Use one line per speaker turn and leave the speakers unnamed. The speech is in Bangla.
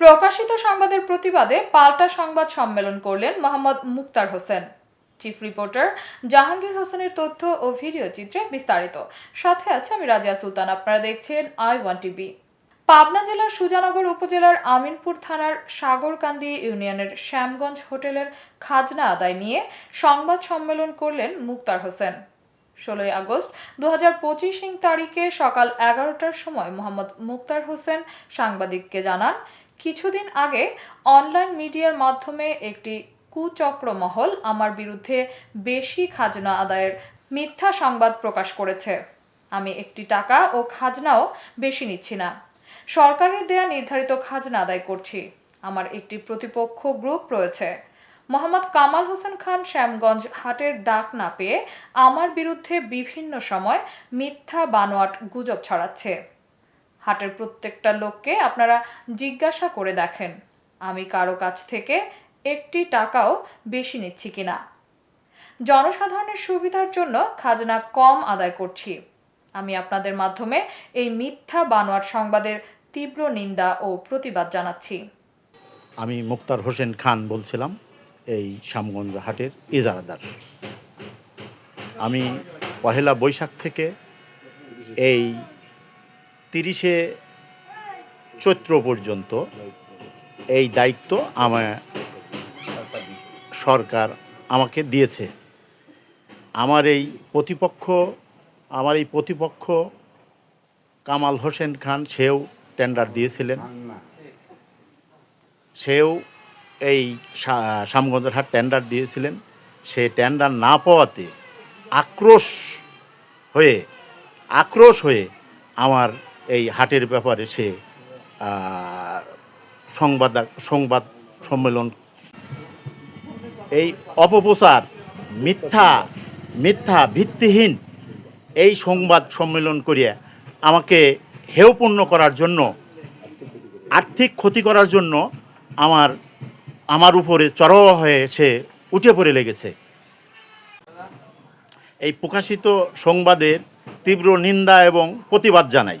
প্রকাশিত সংবাদের প্রতিবাদে পাল্টা সংবাদ সম্মেলন করলেন মোহাম্মদ মুক্তার হোসেন। চিফ রিপোর্টার জাহাঙ্গীর হোসেনের তথ্য ও ভিডিও চিত্রে বিস্তারিত। সাথে আছে আমি রাজিয়া সুলতান, আপনারা দেখছেন আই ওয়ান টিভি। পাবনা জেলার সুজানগর উপজেলার আমিনপুর থানার সাগরকান্দি ইউনিয়নের শ্যামগঞ্জ হোটেলের খাজনা আদায় নিয়ে সংবাদ সম্মেলন করলেন মুক্তার হোসেন। ষোলোই আগস্ট দু হাজার পঁচিশ তারিখে সকাল এগারোটার সময় মোহাম্মদ মুক্তার হোসেন সাংবাদিককে জানান কিছুদিন আগে অনলাইন মিডিয়ার মাধ্যমে একটি কুচক্র মহল আমার বিরুদ্ধে বেশি খাজনা আদায়ের মিথ্যা সংবাদ প্রকাশ করেছে। আমি একটি টাকা ও খাজনাও বেশি নিচ্ছি না। সরকারের দেয়া নির্ধারিত খাজনা আদায় করছি। আমার একটি প্রতিপক্ষ গ্রুপ রয়েছে। মোহাম্মদ কামাল হোসেন খান শ্যামগঞ্জ হাটের ডাক না পেয়ে আমার বিরুদ্ধে বিভিন্ন সময় মিথ্যা বানোয়াট গুজব ছড়াচ্ছে। হাটের প্রত্যেকটা লোককে আপনারা জিজ্ঞাসা করে দেখেন, আমি কারও কাছ থেকে একটি টাকাও বেশি নিচ্ছি কিনা জনসাধারণের সুবিধার জন্য খাজনা কম আদায় করছি। আমি আপনাদের মাধ্যমে এই মিথ্যা বানোয়াট সংবাদের তীব্র নিন্দা ও প্রতিবাদ জানাচ্ছি।
আমি মুক্তার হোসেন খান বলছিলাম, এই শ্যামগঞ্জ হাটের ইজারাদার। আমি পহেলা বৈশাখ থেকে এই তিরিশে চৈত্র পর্যন্ত এই দায়িত্ব আমার সরকার আমাকে দিয়েছে। আমার এই প্রতিপক্ষ, আমার এই প্রতিপক্ষ কামাল হোসেন খান, সেও টেন্ডার দিয়েছিলেন। সেও এই শ্যামগঞ্জের হাট টেন্ডার দিয়েছিলেন। সে টেন্ডার না পাওয়াতে আক্রোশ হয়ে আক্রোশ হয়ে আমার এই হাটের ব্যাপারে সে সংবাদ সংবাদ সম্মেলন। এই অপপ্রচার, মিথ্যা মিথ্যা ভিত্তিহীন এই সংবাদ সম্মেলন করিয়া আমাকে হেয়পূর্ণ করার জন্য, আর্থিক ক্ষতি করার জন্য আমার আমার উপরে চড়াও হয়ে সে উঠে পড়ে লেগেছে। এই প্রকাশিত সংবাদের তীব্র নিন্দা এবং প্রতিবাদ জানাই।